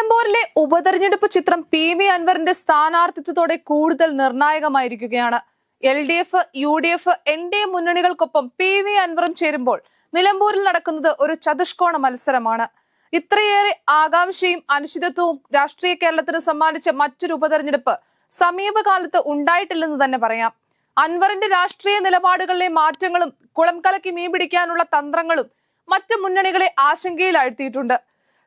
നിലമ്പൂരിലെ ഉപതെരഞ്ഞെടുപ്പ് ചിത്രം പി വി അൻവറിന്റെ സ്ഥാനാർത്ഥിത്വത്തോടെ കൂടുതൽ നിർണായകമായിരിക്കുകയാണ്. L D F U D F N D A മുന്നണികൾക്കൊപ്പം P V അൻവറും ചേരുമ്പോൾ നിലമ്പൂരിൽ നടക്കുന്നത് ഒരു ചതുഷ്കോണ മത്സരമാണ്. ഇത്രയേറെ ആകാംക്ഷയും അനിശ്ചിതത്വവും രാഷ്ട്രീയ കേരളത്തിന് സമ്മാനിച്ച മറ്റൊരു ഉപതെരഞ്ഞെടുപ്പ് സമീപകാലത്ത് ഉണ്ടായിട്ടില്ലെന്ന് തന്നെ പറയാം. അൻവറിന്റെ രാഷ്ട്രീയ നിലപാടുകളിലെ മാറ്റങ്ങളും കുളം കലക്കി മീൻ പിടിക്കാനുള്ള തന്ത്രങ്ങളും മറ്റു മുന്നണികളെ ആശങ്കയിലാഴ്ത്തിയിട്ടുണ്ട്.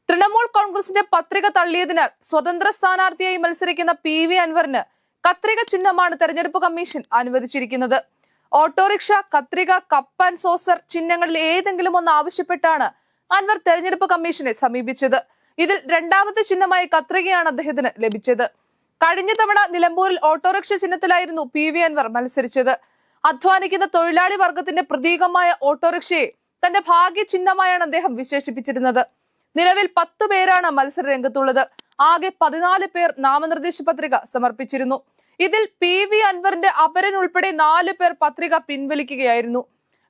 തൃണമൂൽ കോൺഗ്രസിന്റെ പത്രിക തള്ളിയതിനാൽ സ്വതന്ത്ര സ്ഥാനാർത്ഥിയായി മത്സരിക്കുന്ന പി വി അൻവറിന് കത്രിക ചിഹ്നമാണ് തെരഞ്ഞെടുപ്പ് കമ്മീഷൻ അനുവദിച്ചിരിക്കുന്നത്. ഓട്ടോറിക്ഷ കത്രിക കപ്പ് ആൻഡ് സോസർ ചിഹ്നങ്ങളിൽ ഏതെങ്കിലും ഒന്ന് ആവശ്യപ്പെട്ടാണ് അൻവർ തെരഞ്ഞെടുപ്പ് കമ്മീഷനെ സമീപിച്ചത്. ഇതിൽ രണ്ടാമത്തെ ചിഹ്നമായി കത്രികയാണ് അദ്ദേഹത്തിന് ലഭിച്ചത്. കഴിഞ്ഞ തവണ നിലമ്പൂരിൽ ഓട്ടോറിക്ഷ ചിഹ്നത്തിലായിരുന്നു പി വി അൻവർ മത്സരിച്ചത്. അധ്വാനിക്കുന്ന തൊഴിലാളി വർഗത്തിന്റെ പ്രതീകമായ ഓട്ടോറിക്ഷയെ തന്റെ ഭാഗ്യ ചിഹ്നമായാണ് അദ്ദേഹം വിശേഷിപ്പിച്ചിരുന്നത്. നിലവിൽ പത്ത് പേരാണ് മത്സര രംഗത്തുള്ളത്. ആകെ പതിനാല് പേർ നാമനിർദ്ദേശ പത്രിക സമർപ്പിച്ചിരുന്നു. ഇതിൽ പി വി അൻവറിന്റെ അപരൻ ഉൾപ്പെടെ നാല് പേർ പത്രിക പിൻവലിക്കുകയായിരുന്നു.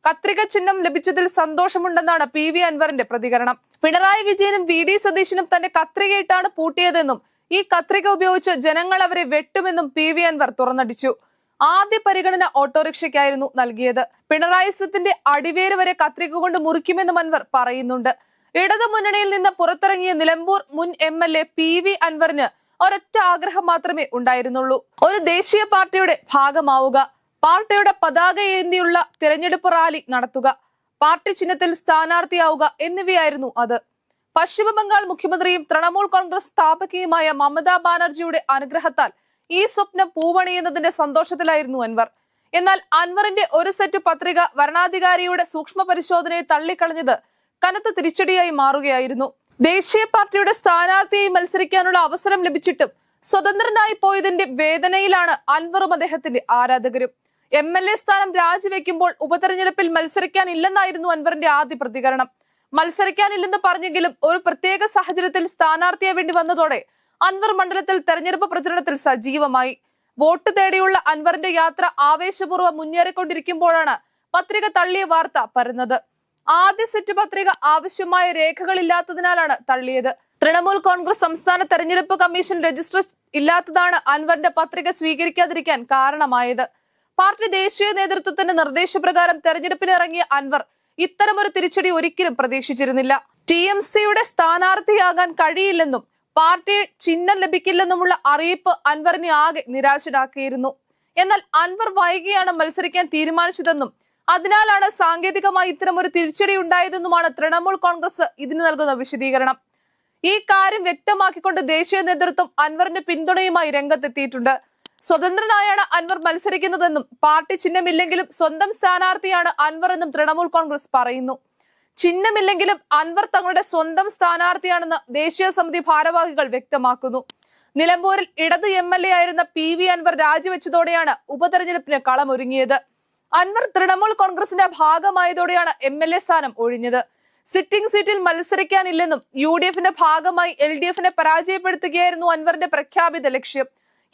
കത്രിക ചിഹ്നം ലഭിച്ചതിൽ സന്തോഷമുണ്ടെന്നാണ് പി വി അൻവറിന്റെ പ്രതികരണം. പിണറായി വിജയനും വി ഡി സതീശനും തന്റെ കത്രികയിട്ടാണ് പൂട്ടിയതെന്നും ഈ കത്രിക ഉപയോഗിച്ച് ജനങ്ങൾ അവരെ വെട്ടുമെന്നും പി വി അൻവർ തുറന്നടിച്ചു. ആദ്യ പരിഗണന ഓട്ടോറിക്ഷയ്ക്കായിരുന്നു നൽകിയത്. പിണറായി സത്തിന്റെ അടിവേര് വരെ കത്രിക കൊണ്ട് മുറിക്കുമെന്നും അൻവർ പറയുന്നുണ്ട്. ഇടതു മുന്നണിയിൽ നിന്ന് പുറത്തിറങ്ങിയ നിലമ്പൂർ മുൻ M L A P V അൻവറിന് ഒരൊറ്റ ആഗ്രഹം മാത്രമേ ഉണ്ടായിരുന്നുള്ളൂ. ഒരു ദേശീയ പാർട്ടിയുടെ ഭാഗമാവുക പാർട്ടിയുടെ പതാക ഏന്തിയുള്ള തിരഞ്ഞെടുപ്പ് റാലി നടത്തുക പാർട്ടി ചിഹ്നത്തിൽ സ്ഥാനാർത്ഥിയാവുക എന്നിവയായിരുന്നു അത്. പശ്ചിമബംഗാൾ മുഖ്യമന്ത്രിയും തൃണമൂൽ കോൺഗ്രസ് സ്ഥാപകയുമായ മമതാ ബാനർജിയുടെ അനുഗ്രഹത്താൽ ഈ സ്വപ്നം പൂവണിയുന്നതിന്റെ സന്തോഷത്തിലായിരുന്നു അൻവർ. എന്നാൽ അൻവറിന്റെ ഒരു സെറ്റ് പത്രിക വരണാധികാരിയുടെ സൂക്ഷ്മ പരിശോധനയെ തള്ളിക്കളഞ്ഞത് കനത്ത തിരിച്ചടിയായി മാറുകയായിരുന്നു. ദേശീയ പാർട്ടിയുടെ സ്ഥാനാർത്ഥിയായി മത്സരിക്കാനുള്ള അവസരം ലഭിച്ചിട്ടും സ്വതന്ത്രനായി പോയതിന്റെ വേദനയിലാണ് അൻവറും അദ്ദേഹത്തിന്റെ ആരാധകരും. എം എൽ എ സ്ഥാനം രാജിവെക്കുമ്പോൾ ഉപതെരഞ്ഞെടുപ്പിൽ മത്സരിക്കാനില്ലെന്നായിരുന്നു അൻവറിന്റെ ആദ്യ പ്രതികരണം. മത്സരിക്കാനില്ലെന്ന് പറഞ്ഞെങ്കിലും ഒരു പ്രത്യേക സാഹചര്യത്തിൽ സ്ഥാനാർത്ഥിയെ വേണ്ടി വന്നതോടെ അൻവർ മണ്ഡലത്തിൽ തെരഞ്ഞെടുപ്പ് പ്രചരണത്തിൽ സജീവമായി. വോട്ട് തേടിയുള്ള അൻവറിന്റെ യാത്ര ആവേശപൂർവം മുന്നേറിക്കൊണ്ടിരിക്കുമ്പോഴാണ് പത്രിക തള്ളിയ വാർത്ത പരന്നത്. ആദ്യ സെറ്റ് പത്രിക ആവശ്യമായ രേഖകളില്ലാത്തതിനാലാണ് തള്ളിയത്. തൃണമൂൽ കോൺഗ്രസ് സംസ്ഥാന തെരഞ്ഞെടുപ്പ് കമ്മീഷൻ രജിസ്റ്റർ ഇല്ലാത്തതാണ് അൻവറിന്റെ പത്രിക സ്വീകരിക്കാതിരിക്കാൻ കാരണമായത്. പാർട്ടി ദേശീയ നേതൃത്വത്തിന്റെ നിർദ്ദേശപ്രകാരം തെരഞ്ഞെടുപ്പിനിറങ്ങിയ അൻവർ ഇത്തരമൊരു തിരിച്ചടി ഒരിക്കലും പ്രതീക്ഷിച്ചിരുന്നില്ല. ടി എം സിയുടെ സ്ഥാനാർത്ഥിയാകാൻ കഴിയില്ലെന്നും പാർട്ടി ചിഹ്നം ലഭിക്കില്ലെന്നുമുള്ള അറിയിപ്പ് അൻവറിനെ ആകെ നിരാശരാക്കിയിരുന്നു. എന്നാൽ അൻവർ വൈകിയാണ് മത്സരിക്കാൻ തീരുമാനിച്ചതെന്നും അതിനാലാണ് സാങ്കേതികമായി ഇത്തരം ഒരു തിരിച്ചടി ഉണ്ടായതെന്നുമാണ് തൃണമൂൽ കോൺഗ്രസ് ഇതിന് നൽകുന്ന വിശദീകരണം. ഈ കാര്യം വ്യക്തമാക്കിക്കൊണ്ട് ദേശീയ നേതൃത്വം അൻവറിന്റെ പിന്തുണയുമായി രംഗത്തെത്തിയിട്ടുണ്ട്. സ്വതന്ത്രനായാണ് അൻവർ മത്സരിക്കുന്നതെന്നും പാർട്ടി ചിഹ്നമില്ലെങ്കിലും സ്വന്തം സ്ഥാനാർത്ഥിയാണ് അൻവർ എന്നും തൃണമൂൽ കോൺഗ്രസ് പറയുന്നു. ചിഹ്നമില്ലെങ്കിലും അൻവർ തങ്ങളുടെ സ്വന്തം സ്ഥാനാർത്ഥിയാണെന്ന് ദേശീയ സമിതി ഭാരവാഹികൾ വ്യക്തമാക്കുന്നു. നിലമ്പൂരിൽ ഇടത് എം എൽ എ ആയിരുന്ന പി വി അൻവർ രാജിവെച്ചതോടെയാണ് ഉപതെരഞ്ഞെടുപ്പിന് കളമൊരുങ്ങിയത്. അൻവർ തൃണമൂൽ കോൺഗ്രസിന്റെ ഭാഗമായതോടെയാണ് എം എൽ എ സ്ഥാനം ഒഴിഞ്ഞത്. സിറ്റിംഗ് സീറ്റിൽ മത്സരിക്കാനില്ലെന്നും യു ഡി എഫിന്റെ ഭാഗമായി എൽ ഡി എഫിനെ പരാജയപ്പെടുത്തുകയായിരുന്നു അൻവറിന്റെ പ്രഖ്യാപിത ലക്ഷ്യം.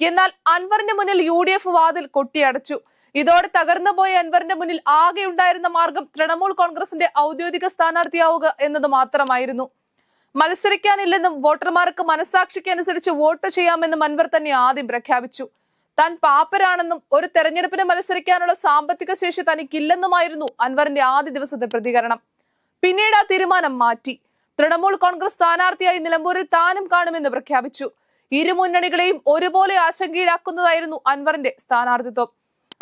എന്നാൽ അൻവറിന്റെ മുന്നിൽ യു ഡി എഫ് വാതിൽ കൊട്ടിയടച്ചു. ഇതോടെ തകർന്നുപോയ അൻവറിന്റെ മുന്നിൽ ആകെ ഉണ്ടായിരുന്ന മാർഗം തൃണമൂൽ കോൺഗ്രസിന്റെ ഔദ്യോഗിക സ്ഥാനാർത്ഥിയാവുക എന്നത് മാത്രമായിരുന്നു. മത്സരിക്കാനില്ലെന്നും വോട്ടർമാർക്ക് മനസാക്ഷിക്ക് അനുസരിച്ച് വോട്ട് ചെയ്യാമെന്നും അൻവർ തന്നെ ആദ്യം പ്രഖ്യാപിച്ചു. താൻ പാപ്പരാണെന്നും ഒരു തെരഞ്ഞെടുപ്പിന് മത്സരിക്കാനുള്ള സാമ്പത്തിക ശേഷി തനിക്കില്ലെന്നുമായിരുന്നു അൻവറിന്റെ ആദ്യ ദിവസത്തെ പ്രതികരണം. പിന്നീട് ആ തീരുമാനം മാറ്റി. തൃണമൂൽ കോൺഗ്രസ് സ്ഥാനാർത്ഥിയായി നിലമ്പൂരിൽ താനും കാണുമെന്ന് പ്രഖ്യാപിച്ചു. ഇരു മുന്നണികളെയും ഒരുപോലെ ആശങ്കയിലാക്കുന്നതായിരുന്നു അൻവറിന്റെ സ്ഥാനാർത്ഥിത്വം.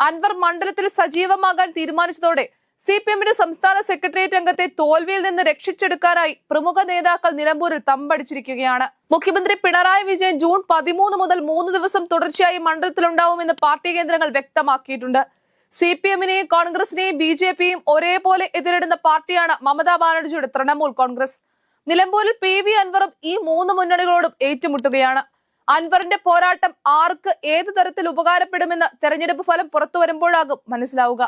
അൻവർ മണ്ഡലത്തിൽ സജീവമാകാൻ തീരുമാനിച്ചതോടെ സി പി എമ്മിന്റെ സംസ്ഥാന സെക്രട്ടേറിയറ്റ് അംഗത്തെ തോൽവിയിൽ നിന്ന് രക്ഷിച്ചെടുക്കാനായി പ്രമുഖ നേതാക്കൾ നിലമ്പൂരിൽ തമ്പടിച്ചിരിക്കുകയാണ്. മുഖ്യമന്ത്രി പിണറായി വിജയൻ ജൂൺ പതിമൂന്ന് മുതൽ മൂന്ന് ദിവസം തുടർച്ചയായി മണ്ഡലത്തിലുണ്ടാവുമെന്ന് പാർട്ടി കേന്ദ്രങ്ങൾ വ്യക്തമാക്കിയിട്ടുണ്ട്. സി പി എമ്മിനെയും കോൺഗ്രസിനെയും ബി ജെ പിയും ഒരേപോലെ എതിരിടുന്ന പാർട്ടിയാണ് മമതാ ബാനർജിയുടെ തൃണമൂൽ കോൺഗ്രസ്. നിലമ്പൂരിൽ പി വി അൻവറും ഈ മൂന്ന് മുന്നണികളോടും ഏറ്റുമുട്ടുകയാണ്. അൻവറിന്റെ പോരാട്ടം ആർക്ക് ഏതു തരത്തിൽ ഉപകാരപ്പെടുമെന്ന് തെരഞ്ഞെടുപ്പ് ഫലം പുറത്തു വരുമ്പോഴാകും മനസ്സിലാവുക.